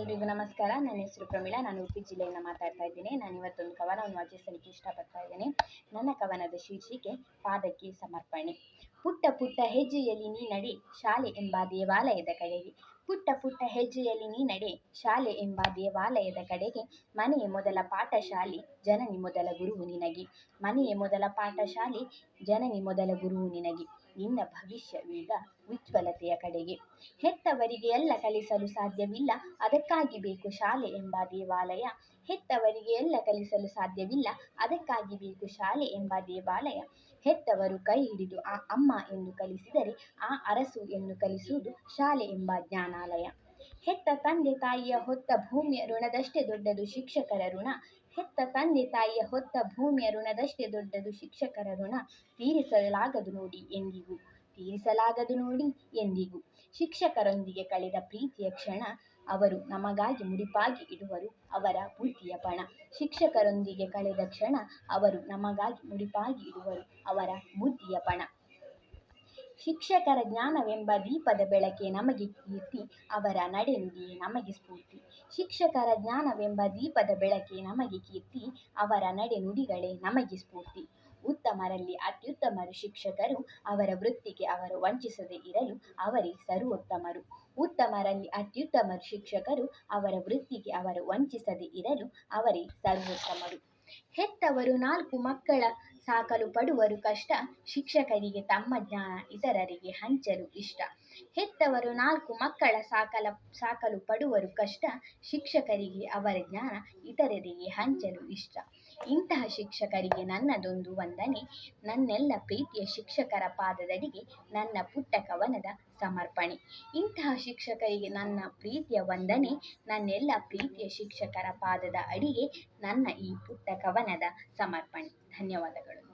ಎಲ್ರಿಗೂ ನಮಸ್ಕಾರ. ನನ್ನ ಹೆಸರು ಪ್ರಮೀಳಾ. ನಾನು ಉಡುಪಿ ಜಿಲ್ಲೆಯಿಂದ ಮಾತಾಡ್ತಾ ಇದ್ದೀನಿ. ನಾನು ಇವತ್ತೊಂದು ಕವನವನ್ನು ವಾಚಿಸಲಿಕ್ಕೆ ಇಷ್ಟಪಡ್ತಾ ಇದ್ದೇನೆ. ನನ್ನ ಕವನದ ಶೀರ್ಷಿಕೆ, ಪಾದಕ್ಕೆ ಸಮರ್ಪಣೆ. ಪುಟ್ಟ ಪುಟ್ಟ ಹೆಜ್ಜೆಯಲ್ಲಿ ನೀ ನಡೆ, ಶಾಲೆ ಎಂಬ ದೇವಾಲಯದ ಕಡೆಗೆ. ಪುಟ್ಟ ಪುಟ್ಟ ಹೆಜ್ಜೆಯಲ್ಲಿ ನೀ ನಡೆ. ಶಾಲೆ ಎಂಬ ದೇವಾಲಯದ ಕಡೆಗೆ ಮನೆಯ ಮೊದಲ ಪಾಠಶಾಲೆ, ಜನನಿ ಮೊದಲ ಗುರುವು ನಿನಗೆ. ಮನೆಯ ಮೊದಲ ಪಾಠಶಾಲೆ, ಜನನಿ ಮೊದಲ ಗುರುವು ನಿನಗೆ. ನಿನ್ನ ಭವಿಷ್ಯವೀಗ ಉಜ್ವಲತೆಯ ಕಡೆಗೆ. ಹೆತ್ತವರಿಗೆ ಎಲ್ಲ ಕಲಿಸಲು ಸಾಧ್ಯವಿಲ್ಲ. ಅದಕ್ಕಾಗಿ ಬೇಕು ಶಾಲೆ ಎಂಬ ದೇವಾಲಯ. ಹೆತ್ತವರಿಗೆ ಎಲ್ಲ ಕಲಿಸಲು ಸಾಧ್ಯವಿಲ್ಲ. ಅದಕ್ಕಾಗಿ ಬೇಕು ಶಾಲೆ ಎಂಬ ದೇವಾಲಯ. ಹೆತ್ತವರು ಕೈ ಹಿಡಿದು, ಆ ಅಮ್ಮ ಎಂದು ಕಲಿಸಿದರೆ, ಆ ಅರಸು ಎಂದು ಕಲಿಸುವುದು ಶಾಲೆ ಎಂಬ ಜ್ಞಾನಾಲಯ. ಹೆತ್ತ ತಂದೆ ತಾಯಿಯ ಹೊತ್ತ ಭೂಮಿಯ ಋಣದಷ್ಟೇ ದೊಡ್ಡದು ಶಿಕ್ಷಕರ ಋಣ. ಹೆತ್ತ ತಂದೆ ತಾಯಿಯ ಹೊತ್ತ ಭೂಮಿಯ ಋಣದಷ್ಟೇ ದೊಡ್ಡದು ಶಿಕ್ಷಕರ ಋಣ. ತೀರಿಸಲಾಗದು ನೋಡಿ ಎಂದಿಗೂ, ತೀರಿಸಲಾಗದು ನೋಡಿ ಎಂದಿಗೂ. ಶಿಕ್ಷಕರೊಂದಿಗೆ ಕಳೆದ ಪ್ರೀತಿಯ ಕ್ಷಣ ಅವರು ನಮಗಾಗಿ ಮುಡಿಪಾಗಿ ಇಡುವರು, ಅವರ ಬುದ್ಧಿಯ ಪಣ. ಶಿಕ್ಷಕರೊಂದಿಗೆ ಕಳೆದ ಕ್ಷಣ ಅವರು ನಮಗಾಗಿ ಮುಡಿಪಾಗಿ ಇಡುವರು, ಅವರ ಬುದ್ಧಿಯ ಪಣ. ಶಿಕ್ಷಕರ ಜ್ಞಾನವೆಂಬ ದೀಪದ ಬೆಳಕೆ ನಮಗೆ ಕೀರ್ತಿ, ಅವರ ನಡೆನುಡಿಯೇ ನಮಗೆ ಸ್ಫೂರ್ತಿ. ಶಿಕ್ಷಕರ ಜ್ಞಾನವೆಂಬ ದೀಪದ ಬೆಳಕೆ ನಮಗೆ ಕೀರ್ತಿ, ಅವರ ನಡೆನುಡಿಗಳೇ ನಮಗೆ ಸ್ಫೂರ್ತಿ. ಉತ್ತಮರಲ್ಲಿ ಅತ್ಯುತ್ತಮರು ಶಿಕ್ಷಕರು ಅವರ ವೃತ್ತಿಗೆ ಅವರು ವಂಚಿಸದೆ ಇರಲು ಅವರೇ ಸರ್ವೋತ್ತಮರು. ಉತ್ತಮರಲ್ಲಿ ಅತ್ಯುತ್ತಮರು ಶಿಕ್ಷಕರು ಅವರ ವೃತ್ತಿಗೆ ಅವರು ವಂಚಿಸದೆ ಇರಲು ಅವರೇ ಸರ್ವೋತ್ತಮರು. ಹೆತ್ತವರು ನಾಲ್ಕು ಮಕ್ಕಳ ಸಾಕಲು ಪಡುವರು ಕಷ್ಟ, ಶಿಕ್ಷಕರಿಗೆ ತಮ್ಮ ಜ್ಞಾನ, ಇತರರಿಗೆ ಹಂಚಲು ಇಷ್ಟ. ಹೆತ್ತವರು ನಾಲ್ಕು ಮಕ್ಕಳ ಸಾಕಲ, ಸಾಕಲು ಪಡುವರು ಕಷ್ಟ, ಶಿಕ್ಷಕರಿಗೆ ಅವರ ಜ್ಞಾನ, ಇತರರಿಗೆ ಹಂಚಲು ಇಷ್ಟ. ಇಂತಹ ಶಿಕ್ಷಕರಿಗೆ ನನ್ನದೊಂದು ವಂದನೆ. ನನ್ನೆಲ್ಲ ಪ್ರೀತಿಯ ಶಿಕ್ಷಕರ ಪಾದದಡಿಗೆ ನನ್ನ ಪುಟ್ಟ ಕವನದ ಸಮರ್ಪಣೆ. ಇಂತಹ ಶಿಕ್ಷಕರಿಗೆ ನನ್ನ ಪ್ರೀತಿಯ ವಂದನೆ. ನನ್ನೆಲ್ಲ ಪ್ರೀತಿಯ ಶಿಕ್ಷಕರ ಪಾದದ ಅಡಿಗೆ ನನ್ನ ಈ ಪುಟ್ಟ ಕವನದ ಸಮರ್ಪಣೆ. ಧನ್ಯವಾದಗಳು.